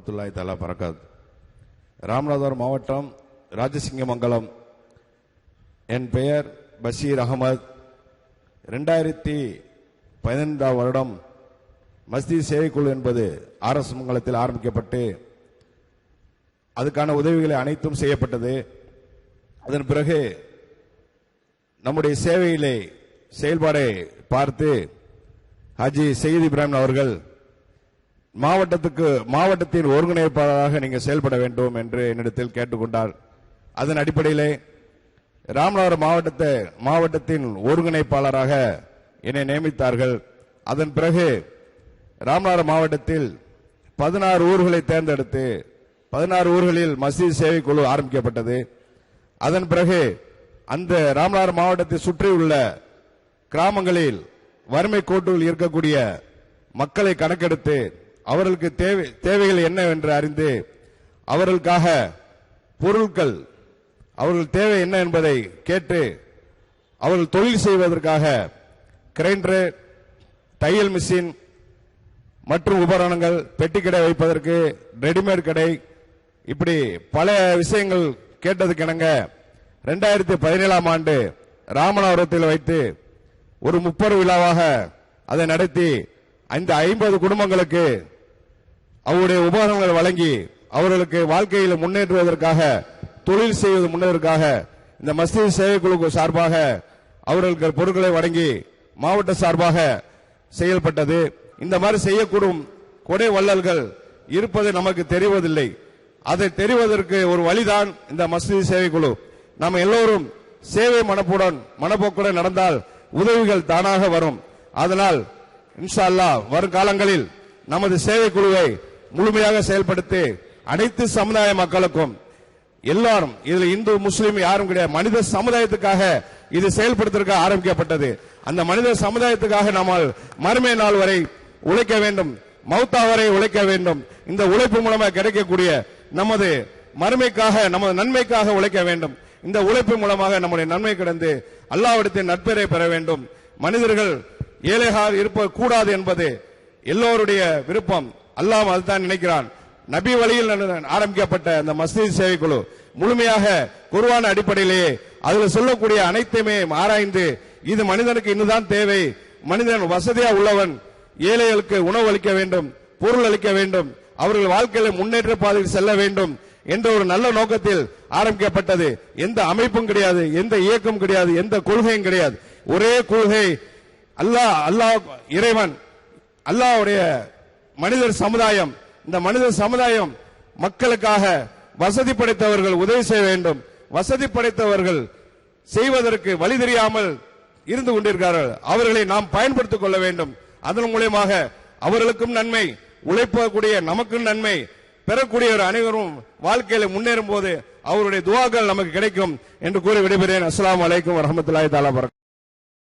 வரமத்துல்லாய் தலா பரகாத். ராமநாதபுரம் மாவட்டம் ராஜசிங்கமங்கலம். என் பெயர் பஷீர் அகமது. ரெண்டாயிரத்தி பதினைந்தாம் வருடம் மஸ்ஜித் சேவைக்குழு என்பது ஆர்எஸ் மங்கலத்தில் ஆரம்பிக்கப்பட்டு அதுக்கான உதவிகளை அனைத்தும் செய்யப்பட்டது. அதன் பிறகு நம்முடைய சேவையிலே செயல்பாடை பார்த்து ஹாஜி சயீத் இப்ராஹிம் அவர்கள் மாவட்டத்துக்கு மாவட்டத்தின் ஒருங்கிணைப்பாளராக நீங்கள் செயல்பட வேண்டும் என்று என்னிடத்தில் கேட்டுக்கொண்டார். அதன் அடிப்படையிலே ராமநாதபுரம் மாவட்டத்தை மாவட்டத்தின் ஒருங்கிணைப்பாளராக என்னை நியமித்தார்கள். அதன் பிறகு ராமநாதபுரம் மாவட்டத்தில் பதினாறு ஊர்களை தேர்ந்தெடுத்து பதினாறு ஊர்களில் மசீத் சேவை குழு ஆரம்பிக்கப்பட்டது. அதன் பிறகு அந்த ராமநாதபுரம் மாவட்டத்தை சுற்றியுள்ள கிராமங்களில் வறுமை கோட்டுகள் இருக்கக்கூடிய மக்களை கணக்கெடுத்து அவர்களுக்கு தேவை தேவைகள் என்னவென்று அறிந்து அவர்களுக்காக பொருட்கள் அவர்கள் தேவை என்ன என்பதை கேட்டு அவர்கள் தொழில் செய்வதற்காக கிரைண்டர் தையல் மிஷின் மற்றும் உபகரணங்கள் பெட்டி கடை வைப்பதற்கு ரெடிமேட் கடை இப்படி பல விஷயங்கள் கேட்டதுக்கிணங்க ரெண்டாயிரத்தி பதினேழாம் ஆண்டு ராமநாதபுரத்தில் வைத்து ஒரு முப்பது விழாவாக அதை நடத்தி அந்த ஐம்பது குடும்பங்களுக்கு அவருடைய உபகரணங்களை வழங்கி அவர்களுக்கு வாழ்க்கையில் முன்னேற்றுவதற்காக தொழில் செய்வது முன்னதற்காக இந்த மஸ்ஜித் சேவைக்குழு சார்பாக அவர்களுக்கு பொருட்களை வழங்கி மாவட்ட சார்பாக செயல்பட்டது. இந்த மாதிரி செய்யக்கூடும் கொடை வள்ளல்கள் இருப்பது நமக்கு தெரிவதில்லை. அதை தெரிவதற்கு ஒரு வழிதான் இந்த மஸ்ஜித் சேவைக்குழு நாம் எல்லோரும் சேவை மனப்புடன் மனப்போக்குடன் நடந்தால் உதவிகள் தானாக வரும். அதனால் இன்ஷா அல்லாஹ் வருங்காலங்களில் நமது சேவை குழுவை முழுமையாக செயல்படுத்தி அனைத்து சமுதாய மக்களுக்கும் எல்லாரும் இதுல இந்து முஸ்லீம் யாரும் கிடையாது மனித சமுதாயத்துக்காக இது செயல்படுத்துவதற்கு ஆரம்பிக்கப்பட்டது. அந்த மனித சமுதாயத்துக்காக நாம் மறுமை நாள் வரை உழைக்க வேண்டும் மௌத்தா வரை உழைக்க வேண்டும். இந்த உழைப்பு மூலமாக கிடைக்கக்கூடிய நமது மறுமைக்காக நமது நன்மைக்காக உழைக்க வேண்டும். இந்த உழைப்பு மூலமாக நம்முடைய நன்மை கிடந்து அல்லாவிடத்தின் நட்பெயரை பெற வேண்டும். மனிதர்கள் ஏழைகால் இருப்ப கூடாது என்பது எல்லோருடைய விருப்பம். அல்லாஹ் அதுதான் நினைக்கிறான். நபி வழியில் ஆரம்பிக்கப்பட்ட அந்த மஸ்ஜித் சேவைக்குழு முழுமையாக குருவான அடிப்படையிலேயே அதுல சொல்லக்கூடிய அனைத்தையுமே ஆராய்ந்து இது மனிதனுக்கு இன்னுதான் தேவை. மனிதன் வசதியா உள்ளவன் ஏழைகளுக்கு உணவு அளிக்க வேண்டும் பொருள் அளிக்க வேண்டும் அவர்கள் வாழ்க்கையில முன்னேற்ற பாதையில் செல்ல வேண்டும் என்ற ஒரு நல்ல நோக்கத்தில் ஆரம்பிக்கப்பட்டது. எந்த அமைப்பும் கிடையாது எந்த இயக்கம் கிடையாது எந்த கொள்கையும் கிடையாது. ஒரே கொள்கை அல்லாஹ் அல்லாஹ் இறைவன் அல்லாஹ்வுடைய மனிதர் சமுதாயம் இந்த மனித சமுதாயம் மக்களுக்காக வசதி படைத்தவர்கள் உதவி செய்ய வேண்டும். வசதி படைத்தவர்கள் செய்வதற்கு வழி தெரியாமல் இருந்து கொண்டிருக்கிறார்கள். அவர்களை நாம் பயன்படுத்திக் கொள்ள வேண்டும். அதன் மூலியமாக அவர்களுக்கும் நன்மை உழைப்பக்கூடிய நமக்கும் நன்மை பெறக்கூடியவர் அனைவரும் வாழ்க்கையில முன்னேறும் போது அவருடைய துவாக்கள் நமக்கு கிடைக்கும் என்று கூறி விடைபெறேன். அஸ்லாம் அலைக்கும் வரஹ்மத்துல்லாஹி தாலா